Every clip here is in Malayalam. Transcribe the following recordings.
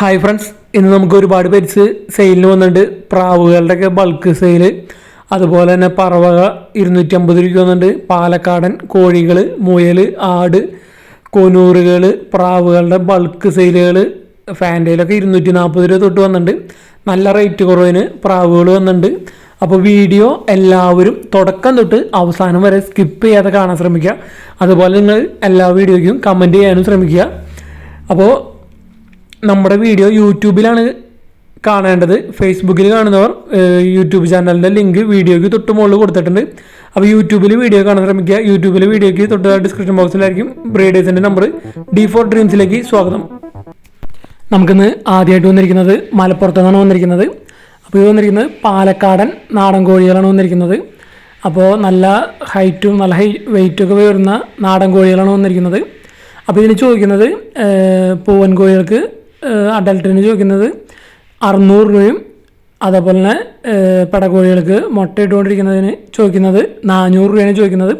ഹായ് ഫ്രണ്ട്സ് ഇന്ന് നമുക്ക് ഒരുപാട് പേരിച്ച് സെയിലിന് വന്നിട്ടുണ്ട്. പ്രാവുകളുടെയൊക്കെ ബൾക്ക് സെയിൽ അതുപോലെ തന്നെ പറവക ഇരുന്നൂറ്റി അമ്പത് രൂപയ്ക്ക് വന്നിട്ടുണ്ട്. പാലക്കാടൻ കോഴികൾ മുയൽ ആട് കൊനൂറുകൾ പ്രാവുകളുടെ ബൾക്ക് സെയിലുകൾ ഫാന്റയിലൊക്കെ ഇരുന്നൂറ്റി നാൽപ്പത് രൂപ തൊട്ട് വന്നിട്ടുണ്ട്. നല്ല റേറ്റ് കുറവിന് പ്രാവുകൾ വന്നിട്ടുണ്ട്. അപ്പോൾ വീഡിയോ എല്ലാവരും തുടക്കം തൊട്ട് അവസാനം വരെ സ്കിപ്പ് ചെയ്യാതെ കാണാൻ ശ്രമിക്കുക. അതുപോലെ നിങ്ങൾ എല്ലാ വീഡിയോയ്ക്കും കമന്റ് ചെയ്യാനും ശ്രമിക്കുക. അപ്പോൾ നമ്മുടെ വീഡിയോ യൂട്യൂബിലാണ് കാണേണ്ടത്. ഫേസ്ബുക്കിൽ കാണുന്നവർ യൂട്യൂബ് ചാനലിന്റെ ലിങ്ക് വീഡിയോയ്ക്ക് തൊട്ട് മുകളിൽ കൊടുത്തിട്ടുണ്ട്. അപ്പോൾ യൂട്യൂബിൽ വീഡിയോ കാണാൻ ശ്രമിക്കുക. യൂട്യൂബിൽ വീഡിയോയ്ക്ക് തൊട്ട് ഡിസ്ക്രിപ്ഷൻ ബോക്സിലായിരിക്കും ബ്രീഡേഴ്സിന്റെ നമ്പർ ഡി ഫോർ ഡ്രീംസിലേക്ക് സ്വാഗതം. നമുക്കിന്ന് ആദ്യമായിട്ട് വന്നിരിക്കുന്നത് മലപ്പുറത്തു നിന്നാണ് വന്നിരിക്കുന്നത്. അപ്പോൾ ഇത് വന്നിരിക്കുന്നത് പാലക്കാടൻ നാടൻ കോഴികളാണ് വന്നിരിക്കുന്നത്. അപ്പോൾ നല്ല ഹൈറ്റും നല്ല ഹൈ വെയിറ്റൊക്കെ വരുന്ന നാടൻ കോഴികളാണ് വന്നിരിക്കുന്നത്. അപ്പോൾ ഇതിന് ചോദിക്കുന്നത് പൂവൻ കോഴികൾക്ക് അഡൽട്ടിന് ചോദിക്കുന്നത് അറുന്നൂറ് രൂപയും അതേപോലെ തന്നെ പടക്കോഴികൾക്ക് മുട്ട ഇട്ടുകൊണ്ടിരിക്കുന്നതിന് ചോദിക്കുന്നത് നാനൂറ് രൂപയാണ് ചോദിക്കുന്നത്.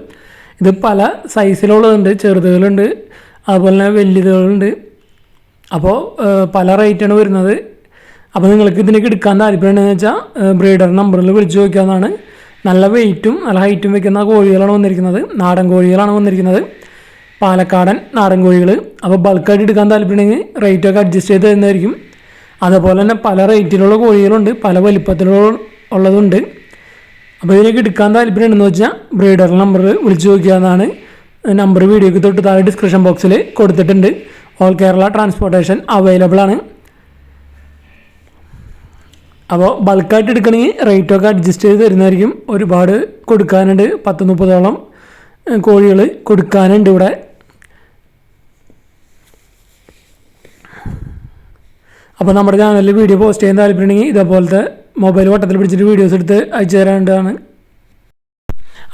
ഇത് പല സൈസിലുള്ളതുണ്ട് ചെറുതുകളുണ്ട് അതുപോലെ തന്നെ വലിയതുകളുണ്ട് അപ്പോൾ പല റേറ്റാണ് വരുന്നത്. അപ്പോൾ നിങ്ങൾക്ക് ഇതിനൊക്കെ എടുക്കാൻ താല്പര്യമുണ്ടെന്ന് വെച്ചാൽ ബ്രീഡർ നമ്പറിൽ വിളിച്ച് ചോദിക്കാവുന്നതാണ്. നല്ല വെയിറ്റും നല്ല ഹൈറ്റും വെക്കുന്ന കോഴികളാണ് വന്നിരിക്കുന്നത്. നാടൻ കോഴികളാണ് വന്നിരിക്കുന്നത്. പാലക്കാടൻ നാടൻ കോഴികൾ. അപ്പോൾ ബൾക്കായിട്ട് എടുക്കാൻ താല്പര്യമുണ്ടെങ്കിൽ റേറ്റൊക്കെ അഡ്ജസ്റ്റ് ചെയ്ത് തരുന്നതായിരിക്കും. അതുപോലെ തന്നെ പല റേറ്റിലുള്ള കോഴികളുണ്ട്. പല വലിപ്പത്തിലുള്ള ഉള്ളതുണ്ട്. അപ്പോൾ ഇതിലേക്ക് എടുക്കാൻ താല്പര്യമുണ്ടെന്ന് വെച്ചാൽ ബ്രീഡർ നമ്പർ വിളിച്ച് നോക്കിയാന്നാണ് നമ്പർ വീഡിയോക്ക് തൊട്ട് താഴെ ഡിസ്ക്രിപ്ഷൻ ബോക്സിൽ കൊടുത്തിട്ടുണ്ട്. ഓൾ കേരള ട്രാൻസ്പോർട്ടേഷൻ അവൈലബിൾ ആണ്. അപ്പോൾ ബൾക്കായിട്ട് എടുക്കണമെങ്കിൽ റേറ്റൊക്കെ അഡ്ജസ്റ്റ് ചെയ്ത് തരുന്നതായിരിക്കും. ഒരുപാട് കൊടുക്കാനുണ്ട്. പത്ത് മുപ്പതോളം കോഴികൾ കൊടുക്കാനുണ്ട് ഇവിടെ. അപ്പോൾ നമ്മുടെ ചാനലിൽ വീഡിയോ പോസ്റ്റ് ചെയ്യാൻ താല്പര്യമുണ്ടെങ്കിൽ ഇതേപോലത്തെ മൊബൈൽ വട്ടത്തിൽ പിടിച്ചിട്ട് വീഡിയോസ് എടുത്ത് അയച്ചു തരാനാണ്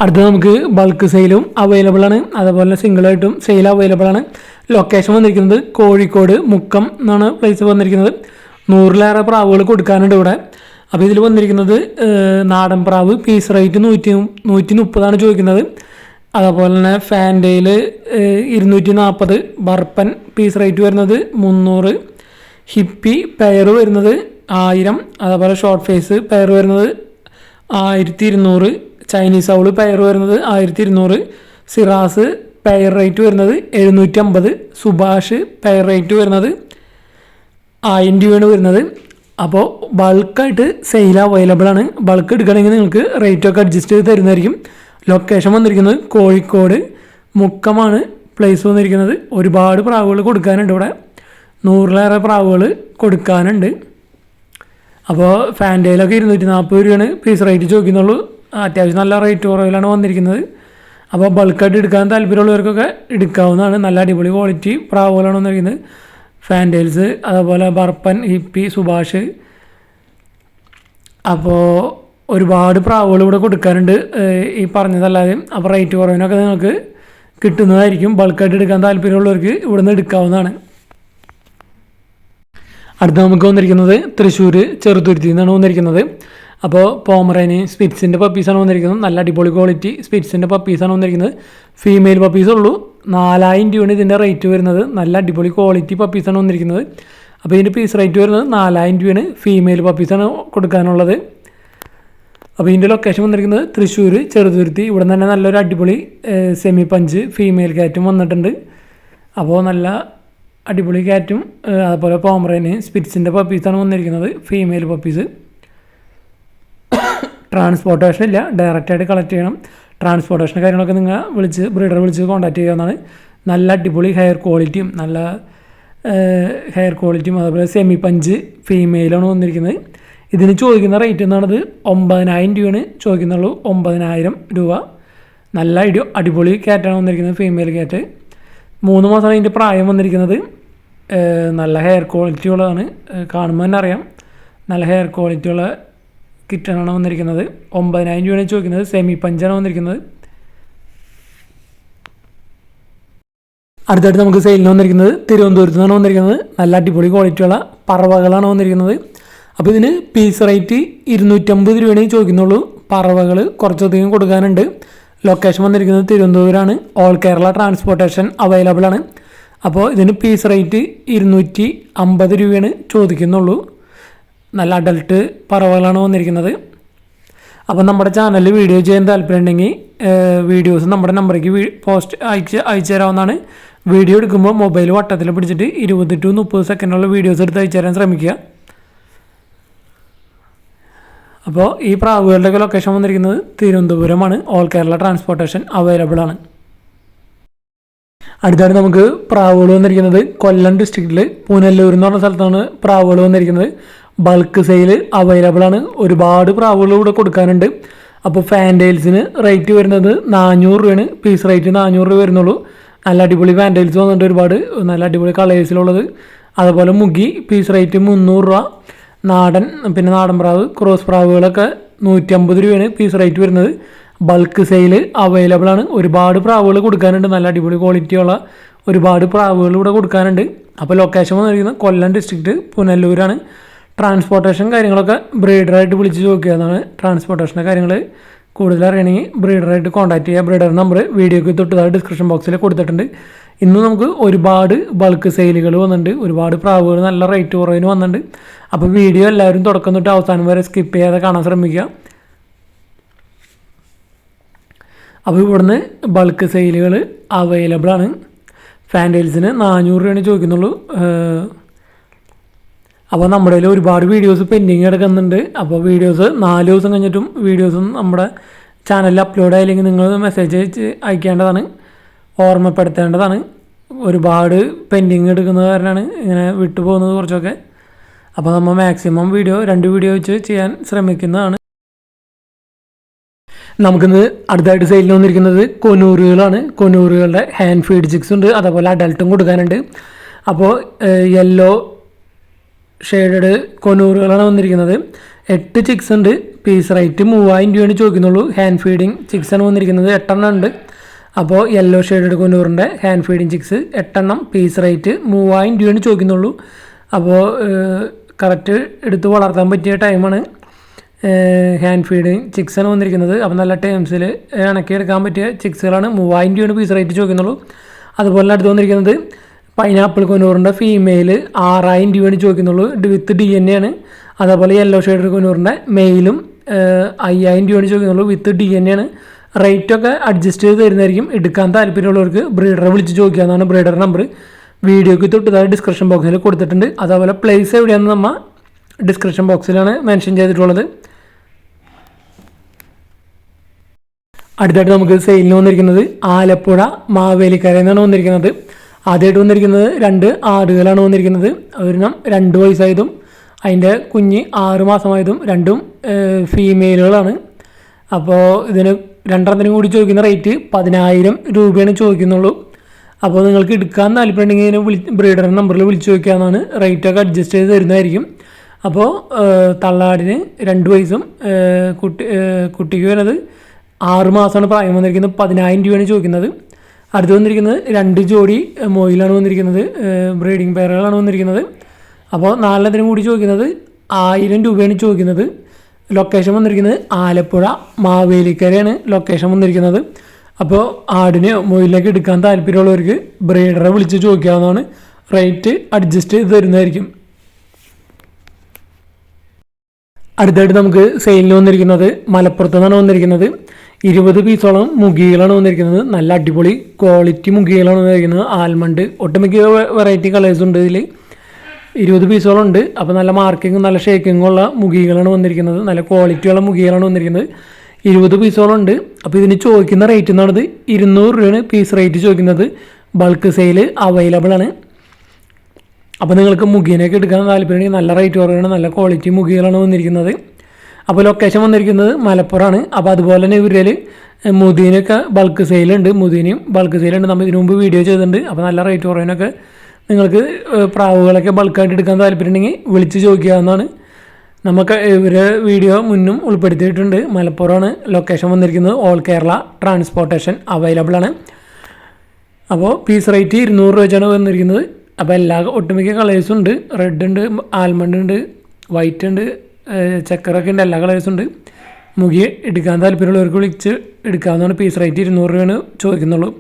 അടുത്തത് നമുക്ക് ബൾക്ക് സെയിലും അവൈലബിൾ ആണ്. അതുപോലെ സിംഗിളായിട്ടും സെയിൽ അവൈലബിൾ ആണ്. ലൊക്കേഷൻ വന്നിരിക്കുന്നത് കോഴിക്കോട് മുക്കം എന്നാണ് പ്ലേസ് വന്നിരിക്കുന്നത്. നൂറിലേറെ പ്രാവുകൾ കൊടുക്കാനുണ്ട് ഇവിടെ. അപ്പോൾ ഇതിൽ വന്നിരിക്കുന്നത് നാടൻ പ്രാവ് പീസ് റേറ്റ് നൂറ്റി നൂറ്റി മുപ്പതാണ് ചോദിക്കുന്നത്. അതുപോലെ തന്നെ ഫാന്റയിൽ ഇരുന്നൂറ്റി നാൽപ്പത് ബർപ്പൻ പീസ് റേറ്റ് വരുന്നത് മുന്നൂറ്. ഹിപ്പി പെയർ വരുന്നത് ആയിരം. അതുപോലെ ഷോർട്ട് ഫേസ് പെയർ വരുന്നത് ആയിരത്തി ഇരുന്നൂറ് ചൈനീസ് ഔൾ പെയർ വരുന്നത് ആയിരത്തി ഇരുന്നൂറ് സിറാസ് പെയർ റേറ്റ് വരുന്നത് എഴുന്നൂറ്റി അമ്പത് സുഭാഷ് പെയർ റേറ്റ് വരുന്നത് ആയിരം രൂപയാണ് വരുന്നത്. അപ്പോൾ ബൾക്കായിട്ട് സെയിൽ അവൈലബിൾ ആണ്. ബൾക്ക് എടുക്കണമെങ്കിൽ നിങ്ങൾക്ക് റേറ്റൊക്കെ അഡ്ജസ്റ്റ് ചെയ്ത് തരുന്നതായിരിക്കും. ലൊക്കേഷൻ വന്നിരിക്കുന്നത് കോഴിക്കോട്. മുക്കമാണ് പ്ലേസ് വന്നിരിക്കുന്നത്. ഒരുപാട് പ്രാവുകൾ കൊടുക്കാനുണ്ട് ഇവിടെ. നൂറിലേറെ പ്രാവുകൾ കൊടുക്കാനുണ്ട്. അപ്പോൾ ഫാന്റയിലൊക്കെ ഇരുന്നൂറ്റി നാൽപ്പത് രൂപയാണ് പീസ് റേറ്റ് ചോദിക്കുന്നുള്ളൂ. അത്യാവശ്യം നല്ല റേറ്റ് കുറവിലാണ് വന്നിരിക്കുന്നത്. അപ്പോൾ ബൾക്കായിട്ട് എടുക്കാൻ താല്പര്യമുള്ളവർക്കൊക്കെ എടുക്കാവുന്നതാണ്. നല്ല അടിപൊളി ക്വാളിറ്റി പ്രാവുകളാണ് വന്നിരിക്കുന്നത്. ഫാന്റെയിൽസ് അതുപോലെ ബർപ്പൻ ഹിപ്പി സുഭാഷ്. അപ്പോൾ ഒരുപാട് പ്രാവുകൾ ഇവിടെ കൊടുക്കാറുണ്ട് ഈ പറഞ്ഞതല്ലാതെ. അപ്പോൾ റേറ്റ് കുറവിനൊക്കെ നിങ്ങൾക്ക് കിട്ടുന്നതായിരിക്കും. ബൾക്കായിട്ട് എടുക്കാൻ താല്പര്യമുള്ളവർക്ക് ഇവിടെ നിന്ന് എടുക്കാവുന്നതാണ്. അടുത്ത നമുക്ക് വന്നിരിക്കുന്നത് തൃശ്ശൂർ ചെറുതുരുത്തി നിന്നാണ് വന്നിരിക്കുന്നത്. അപ്പോൾ പോമറേന് സ്പിറ്റ്സിന്റെ പപ്പീസാണ് വന്നിരിക്കുന്നത്. നല്ല അടിപൊളി ക്വാളിറ്റി സ്പിറ്റ്സിന്റെ പപ്പീസാണ് വന്നിരിക്കുന്നത്. ഫീമെയിൽ പപ്പീസ് ഉള്ളൂ. നാലായിരം രൂപയാണ് ഇതിന്റെ റേറ്റ് വരുന്നത്. നല്ല അടിപൊളി ക്വാളിറ്റി പപ്പീസാണ് വന്നിരിക്കുന്നത്. അപ്പോൾ ഇതിന്റെ പീസ് റേറ്റ് വരുന്നത് നാലായിരം രൂപയാണ് ഫീമെയിൽ പപ്പീസാണ് കൊടുക്കാനുള്ളത്. അപ്പോൾ ഇതിന്റെ ലൊക്കേഷൻ വന്നിരിക്കുന്നത് തൃശ്ശൂർ ചെറുതുരുത്തി. ഇവിടെ തന്നെ നല്ലൊരു അടിപൊളി സെമി പഞ്ച് ഫീമെയിൽ കാറ്റും വന്നിട്ടുണ്ട്. അപ്പോൾ നല്ല അടിപൊളി കാറ്റും അതുപോലെ പോമറേന് സ്പിറ്റ്സിന്റെ പപ്പീസാണ് വന്നിരിക്കുന്നത് ഫീമെയിൽ പപ്പീസ് ട്രാൻസ്പോർട്ടേഷൻ ഇല്ല ഡയറക്റ്റായിട്ട് കളക്ട് ചെയ്യണം. ട്രാൻസ്പോർട്ടേഷൻ കാര്യങ്ങളൊക്കെ നിങ്ങൾ വിളിച്ച് ബ്രീഡർ വിളിച്ച് കോൺടാക്ട് ചെയ്യാവുന്നതാണ്. നല്ല അടിപൊളി ഹെയർ ക്വാളിറ്റിയും നല്ല ഹെയർ ക്വാളിറ്റിയും അതുപോലെ സെമി പഞ്ച് ഫീമെയിലാണ് വന്നിരിക്കുന്നത്. ഇതിന് ചോദിക്കുന്ന റേറ്റ് എന്നാണത് ഒമ്പതിനായിരം രൂപയാണ് ചോദിക്കുന്നുള്ളൂ. ഒമ്പതിനായിരം രൂപ. നല്ല അടി അടിപൊളി ക്യാറ്റാണ് വന്നിരിക്കുന്നത് ഫീമെയിൽ ക്യാറ്റ് മൂന്ന് മാസമാണ് ഇതിന്റെ പ്രായം വന്നിരിക്കുന്നത്. നല്ല ഹെയർ ക്വാളിറ്റി ഉള്ളതാണ്. കാണുമ്പോൾ തന്നെ അറിയാം. നല്ല ഹെയർ ക്വാളിറ്റി ഉള്ള കിറ്റാണ് വന്നിരിക്കുന്നത്. ഒമ്പതിനായിരം രൂപയാണ് ചോദിക്കുന്നത്. സെമി പഞ്ചാണ് വന്നിരിക്കുന്നത്. അടുത്തായിട്ട് നമുക്ക് സെയിലിന് വന്നിരിക്കുന്നത് തിരുവനന്തപുരത്ത് നിന്നാണ് വന്നിരിക്കുന്നത്. നല്ല അടിപൊളി ക്വാളിറ്റിയുള്ള പറവകളാണ് വന്നിരിക്കുന്നത്. അപ്പോൾ ഇതിന് പീസ് റേറ്റ് ഇരുന്നൂറ്റമ്പത് രൂപയാണ് ചോദിക്കുന്നുള്ളൂ. പറവകൾ കുറച്ചധികം കൊടുക്കാനുണ്ട്. ലൊക്കേഷൻ വന്നിരിക്കുന്നത് തിരുവനന്തപുരമാണ്. ഓൾ കേരള ട്രാൻസ്പോർട്ടേഷൻ അവൈലബിൾ ആണ്. അപ്പോൾ ഇതിന് പീസ് റേറ്റ് ഇരുന്നൂറ്റി അമ്പത് രൂപയാണ് ചോദിക്കുന്നുള്ളൂ. നല്ല അഡൽട്ട് പറവകളാണ് വന്നിരിക്കുന്നത്. അപ്പോൾ നമ്മുടെ ചാനലിൽ വീഡിയോ ചെയ്യാൻ താല്പര്യമുണ്ടെങ്കിൽ വീഡിയോസ് നമ്മുടെ നമ്പറേക്ക് പോസ്റ്റ് അയച്ച് അയച്ചു തരാവുന്നതാണ്. വീഡിയോ എടുക്കുമ്പോൾ മൊബൈൽ വട്ടത്തിൽ പിടിച്ചിട്ട് ഇരുപത് ടു മുപ്പത് സെക്കൻഡുള്ള വീഡിയോസ് എടുത്ത് അയച്ചു തരാൻ ശ്രമിക്കുക. അപ്പോൾ ഈ പ്രാവുകളുടെയൊക്കെ ലൊക്കേഷൻ വന്നിരിക്കുന്നത് തിരുവനന്തപുരമാണ്. ഓൾ കേരള ട്രാൻസ്പോർട്ടേഷൻ അവൈലബിൾ ആണ്. അടുത്തായിട്ട് നമുക്ക് പ്രാവുകൾ വന്നിരിക്കുന്നത്. കൊല്ലം ഡിസ്ട്രിക്റ്റിൽ പുനല്ലൂർ എന്ന് പറഞ്ഞ സ്ഥലത്താണ് പ്രാവുകൾ വന്നിരിക്കുന്നത്. ബൾക്ക് സെയിൽ അവൈലബിൾ ആണ്. ഒരുപാട് പ്രാവുകൾ ഇവിടെ കൊടുക്കാനുണ്ട്. അപ്പോൾ ഫാൻഡെയിൽസിന് റേറ്റ് വരുന്നത് നാനൂറ് രൂപയാണ്. പീസ് റേറ്റ് നാനൂറ് രൂപ വരുന്നുള്ളൂ. നല്ല അടിപൊളി ഫാൻഡെയിൽസ് വന്നിട്ട് ഒരുപാട്. നല്ല അടിപൊളി കളേഴ്സിലുള്ളത് അതുപോലെ മുഗി പീസ് റേറ്റ് മുന്നൂറ് രൂപ. നാടൻ പിന്നെ നാടൻ പ്രാവ് ക്രോസ് പ്രാവുകളൊക്കെ നൂറ്റമ്പത് രൂപയാണ് പീസ് റേറ്റ് വരുന്നത്. ബൾക്ക് സെയിൽ അവൈലബിൾ ആണ്. ഒരുപാട് പ്രാവുകൾ കൊടുക്കാനുണ്ട്. നല്ല അടിപൊളി ക്വാളിറ്റിയുള്ള ഒരുപാട് പ്രാവുകൾ ഇവിടെ കൊടുക്കാനുണ്ട്. അപ്പോൾ ലൊക്കേഷൻ വന്നിരിക്കുന്നത് കൊല്ലം ഡിസ്ട്രിക്റ്റ് പുനല്ലൂരാണ് ട്രാൻസ്പോർട്ടേഷൻ കാര്യങ്ങളൊക്കെ ബ്രീഡറായിട്ട് വിളിച്ച് ചോദിക്കാവുന്നതാണ് ട്രാൻസ്പോർട്ടേഷന്റെ കാര്യങ്ങൾ കൂടുതൽ അറിയണമെങ്കിൽ ബ്രീഡറായിട്ട് കോൺടാക്റ്റ് ചെയ്യുക. ബ്രീഡർ നമ്പർ വീഡിയോക്ക് തൊട്ടതായി ഡിസ്ക്രിപ്ഷൻ ബോക്സിൽ കൊടുത്തിട്ടുണ്ട്. ഇന്ന് നമുക്ക് ഒരുപാട് ബൾക്ക് സെയിലുകൾ വന്നിട്ടുണ്ട്. ഒരുപാട് പ്രാവുകൾ നല്ല റേറ്റ് കുറവിന് വന്നിട്ടുണ്ട്. അപ്പോൾ വീഡിയോ എല്ലാവരും തുടക്കം തൊട്ട് അവസാനം വരെ സ്കിപ്പ് ചെയ്യാതെ കാണാൻ ശ്രമിക്കുക. അപ്പോൾ ഇവിടുന്ന് ബൾക്ക് സെയിലുകൾ അവൈലബിൾ ആണ്. ഫാൻഡൈൽസിന് നാനൂറ് രൂപയാണ് ചോദിക്കുന്നുള്ളൂ. അപ്പോൾ നമ്മുടെ കയ്യിൽ ഒരുപാട് വീഡിയോസ് പെൻഡിങ് കിടക്കുന്നുണ്ട്. അപ്പോൾ വീഡിയോസ് നാല് ദിവസം കഴിഞ്ഞിട്ടും വീഡിയോസും നമ്മുടെ ചാനലിൽ അപ്ലോഡ് ആയില്ലെങ്കിൽ നിങ്ങൾ മെസ്സേജ് അയച്ച് അയക്കേണ്ടതാണ്. ഓർമ്മപ്പെടുത്തേണ്ടതാണ്. ഒരുപാട് പെൻഡിങ് എടുക്കുന്നത് കാരണമാണ് ഇങ്ങനെ വിട്ടു പോകുന്നത് കുറച്ചൊക്കെ. അപ്പോൾ നമ്മൾ മാക്സിമം വീഡിയോ രണ്ട് വീഡിയോ വെച്ച് ചെയ്യാൻ ശ്രമിക്കുന്നതാണ്. നമുക്കിന്ന് അടുത്തായിട്ട് സെയിലിൽ വന്നിരിക്കുന്നത് കൊനൂറുകളാണ്. കൊനൂറുകളുടെ ഹാൻഡ് ഫീഡ് ജിക്സ് ഉണ്ട്. അതേപോലെ അഡൽട്ടും കൊടുക്കാനുണ്ട്. അപ്പോൾ യെല്ലോ ഷെയ്ഡഡ് കൊനൂറുകളാണ് വന്നിരിക്കുന്നത്. എട്ട് ചിക്സ് ഉണ്ട്. പീസ് റേറ്റ് മൂവായിരം രൂപയാണ് ചോദിക്കുന്നുള്ളൂ. ഹാൻഡ് ഫീഡിങ് ചിക്സാണ് വന്നിരിക്കുന്നത്. എട്ടെണ്ണം ഉണ്ട്. അപ്പോൾ യെല്ലോ ഷെയ്ഡഡ് കൊനൂറിന്റെ ഹാൻഡ് ഫീഡിങ് ചിക്സ് എട്ടെണ്ണം പീസ് റേറ്റ് മൂവായിരം രൂപയാണ് ചോദിക്കുന്നുള്ളൂ. അപ്പോൾ കറക്റ്റ് എടുത്ത് വളർത്താൻ പറ്റിയ ടൈമാണ് ഹാൻഡ് ഫീഡിങ് ചിക്സാണ് വന്നിരിക്കുന്നത്. അപ്പോൾ നല്ല ടേംസിൽ ഇണക്കി എടുക്കാൻ പറ്റിയ ചിക്സുകളാണ് മൂവായിരം രൂപയാണ് പീസ് റേറ്റ് ചോദിക്കുന്നുള്ളൂ. അതുപോലെ അടുത്ത് വന്നിരിക്കുന്നത് പൈനാപ്പിൾ കൊനൂറിന്റെ ഫീമെയിൽ ആറായിരം രൂപയാണ് ചോദിക്കുന്നുള്ളൂ. വിത്ത് ഡി എൻ എ ആണ്. അതേപോലെ യെല്ലോ ഷെയ്ഡ് കൊനൂറിന്റെ മെയിലും അയ്യായിരം രൂപയാണ് ചോദിക്കുന്നുള്ളൂ. വിത്ത് ഡി എൻ എ ആണ്. റേറ്റൊക്കെ അഡ്ജസ്റ്റ് ചെയ്ത് തരുന്നതായിരിക്കും. എടുക്കാൻ താല്പര്യമുള്ളവർക്ക് ബ്രീഡറെ വിളിച്ച് ചോദിക്കാവുന്നതാണ് ബ്രീഡർ നമ്പർ വീഡിയോയ്ക്ക് തൊട്ടതായി ഡിസ്ക്രിപ്ഷൻ ബോക്സിൽ കൊടുത്തിട്ടുണ്ട്. അതേപോലെ പ്ലേസ് എവിടെയാണെന്ന് നമ്മൾ ഡിസ്ക്രിപ്ഷൻ ബോക്സിലാണ് മെൻഷൻ ചെയ്തിട്ടുള്ളത്. അടുത്തായിട്ട് നമുക്ക് സെയിലിന് വന്നിരിക്കുന്നത് ആലപ്പുഴ മാവേലിക്കര എന്നാണ് വന്നിരിക്കുന്നത്. ആദ്യമായിട്ട് വന്നിരിക്കുന്നത് രണ്ട് ആടുകളാണ് വന്നിരിക്കുന്നത്. ഒരെണ്ണം രണ്ട് വയസ്സായതും അതിന്റെ കുഞ്ഞ് ആറ് മാസമായതും രണ്ടും ഫീമെയിലുകളാണ് അപ്പോൾ ഇതിന് രണ്ടെണ്ണത്തിനും കൂടി ചോദിക്കുന്ന റേറ്റ് പതിനായിരം രൂപയാണ് ചോദിക്കുന്നുള്ളൂ. അപ്പോൾ നിങ്ങൾക്ക് എടുക്കാൻ താല്പര്യമുണ്ടെങ്കിൽ ഇതിനെ വിളി ബ്രീഡറിന്റെ നമ്പറിൽ വിളിച്ച് ചോദിക്കാമെന്നാണ് റേറ്റൊക്കെ അഡ്ജസ്റ്റ് ചെയ്ത് തരുന്നതായിരിക്കും. അപ്പോൾ തള്ളാടിന് രണ്ട് വയസ്സും കുട്ടി കുട്ടിക്ക് വരുന്നത് ആറ് മാസമാണ് പ്രായം വന്നിരിക്കുന്നത് പതിനായിരം രൂപയാണ് ചോദിക്കുന്നത്. അടുത്ത് വന്നിരിക്കുന്നത് രണ്ട് ജോഡി മൊയിലാണ് വന്നിരിക്കുന്നത് ബ്രീഡിംഗ് പെയറുകളാണ് വന്നിരിക്കുന്നത്. അപ്പോൾ നാലെണ്ണത്തിനും കൂടി ചോദിക്കുന്നത് ആയിരം രൂപയാണ് ചോദിക്കുന്നത്. ലൊക്കേഷൻ വന്നിരിക്കുന്നത് ആലപ്പുഴ മാവേലിക്കരയാണ് ലൊക്കേഷൻ വന്നിരിക്കുന്നത്. അപ്പോൾ ആടിനെ മൊയിലേക്ക് എടുക്കാൻ താല്പര്യമുള്ളവർക്ക് ബ്രീഡറെ വിളിച്ച് ചോദിക്കാവുന്നതാണ്. റേറ്റ് അഡ്ജസ്റ്റ് ചെയ്ത് തരുന്നതായിരിക്കും. അടുത്തായിട്ട് നമുക്ക് സെയിലിന് വന്നിരിക്കുന്നത് മലപ്പുറത്ത് നിന്നാണ് വന്നിരിക്കുന്നത്. ഇരുപത് പീസോളം മുഗികളാണ് വന്നിരിക്കുന്നത്. നല്ല അടിപൊളി ക്വാളിറ്റി മുഗികളാണ് വന്നിരിക്കുന്നത്. ആൽമണ്ട് ഒട്ടുമിക്ക വെറൈറ്റി കളേഴ്സ് ഉണ്ട് ഇതിൽ ഇരുപത് പീസോളം ഉണ്ട്. അപ്പോൾ നല്ല മാർക്കിങ്ങും നല്ല ഷേക്കിങ്ങും ഉള്ള മുഖികളാണ് വന്നിരിക്കുന്നത്. നല്ല ക്വാളിറ്റിയുള്ള മുഖികളാണ് വന്നിരിക്കുന്നത്. ഇരുപത് പീസോളം ഉണ്ട്. അപ്പോൾ ഇതിന് ചോദിക്കുന്ന റേറ്റ് എന്ന് ഇരുന്നൂറ് രൂപയാണ് പീസ് റേറ്റ് ചോദിക്കുന്നത്. ബൾക്ക് സെയിൽ അവൈലബിൾ ആണ്. അപ്പോൾ നിങ്ങൾക്ക് മുഖീനൊക്കെ എടുക്കാൻ താല്പര്യമുണ്ടെങ്കിൽ നല്ല റേറ്റ് കുറവാണ്. നല്ല ക്വാളിറ്റി മുഖികളാണ് വന്നിരിക്കുന്നത്. അപ്പോൾ ലൊക്കേഷൻ വന്നിരിക്കുന്നത് മലപ്പുറമാണ്. അപ്പോൾ അതുപോലെ തന്നെ ഇവരിൽ മുദീനൊക്കെ ബൾക്ക് സെയിലുണ്ട് മുദീനയും ബൾക്ക് സെയിലുണ്ട് നമ്മൾ ഇതിനു മുമ്പ് വീഡിയോ ചെയ്തിട്ടുണ്ട്. അപ്പോൾ നല്ല റേറ്റ് കുറവിനൊക്കെ നിങ്ങൾക്ക് പ്രാവുകളൊക്കെ ബൾക്കായിട്ട് എടുക്കാൻ താല്പര്യമുണ്ടെങ്കിൽ വിളിച്ച് ചോദിക്കാവുന്നതാണ്. നമുക്ക് ഇവരെ വീഡിയോ മുന്നും ഉൾപ്പെടുത്തിയിട്ടുണ്ട്. മലപ്പുറമാണ് ലൊക്കേഷൻ വന്നിരിക്കുന്നത്. ഓൾ കേരള ട്രാൻസ്പോർട്ടേഷൻ അവൈലബിൾ ആണ്. അപ്പോൾ പീസ് റേറ്റ് ഇരുന്നൂറ് രൂപ വെച്ചാണ് വന്നിരിക്കുന്നത്. അപ്പോൾ എല്ലാ ഒട്ടുമിക്ക കളേഴ്സും ഉണ്ട്. റെഡ് ഉണ്ട് ആൽമണ്ട് ഉണ്ട് വൈറ്റ് ഉണ്ട് ചക്കറൊക്കെ ഉണ്ട്. എല്ലാ കളേഴ്സും ഉണ്ട്. മുഖി എടുക്കാൻ താല്പര്യമുള്ളവർക്ക് വിളിച്ച് എടുക്കാവുന്നതാണ്. പീസ് റേറ്റ് ഇരുന്നൂറ് രൂപയാണ് ചോദിക്കുന്നുള്ളൂ.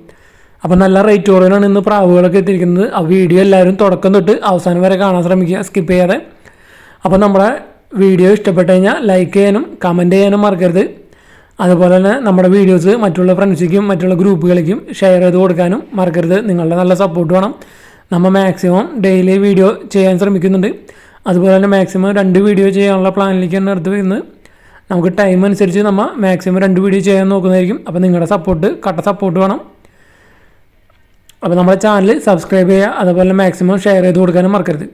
അപ്പോൾ നല്ല റേറ്റ് കുറവിനാണ് ഇന്ന് പ്രാവുകളൊക്കെ എത്തിയിരിക്കുന്നത്. ആ വീഡിയോ എല്ലാവരും തുടക്കം തൊട്ട് അവസാനം വരെ കാണാൻ ശ്രമിക്കുക. സ്കിപ്പ് ചെയ്യാതെ. അപ്പോൾ നമ്മുടെ വീഡിയോ ഇഷ്ടപ്പെട്ട് കഴിഞ്ഞാൽ ലൈക്ക് ചെയ്യാനും കമന്റ് ചെയ്യാനും മറക്കരുത്. അതുപോലെ തന്നെ നമ്മുടെ വീഡിയോസ് മറ്റുള്ള ഫ്രണ്ട്സിലേക്കും മറ്റുള്ള ഗ്രൂപ്പുകളിലേക്കും ഷെയർ ചെയ്ത് കൊടുക്കാനും മറക്കരുത്. നിങ്ങളുടെ നല്ല സപ്പോർട്ട് വേണം. നമ്മൾ മാക്സിമം ഡെയിലി വീഡിയോ ചെയ്യാൻ ശ്രമിക്കുന്നുണ്ട്. അതുപോലെ തന്നെ മാക്സിമം രണ്ട് വീഡിയോ ചെയ്യാനുള്ള പ്ലാനിലേക്ക് തന്നെ എടുത്ത് വരുന്നത് നമുക്ക് ടൈം അനുസരിച്ച് നമ്മൾ മാക്സിമം രണ്ട് വീഡിയോ ചെയ്യാൻ നോക്കുന്നതായിരിക്കും. അപ്പോൾ നിങ്ങളുടെ സപ്പോർട്ട് കട്ട സപ്പോർട്ട് വേണം. അപ്പോൾ നമ്മുടെ ചാനൽ സബ്സ്ക്രൈബ് ചെയ്യുക അതുപോലെ മാക്സിമം ഷെയർ ചെയ്ത് കൊടുക്കാനും മറക്കരുത്.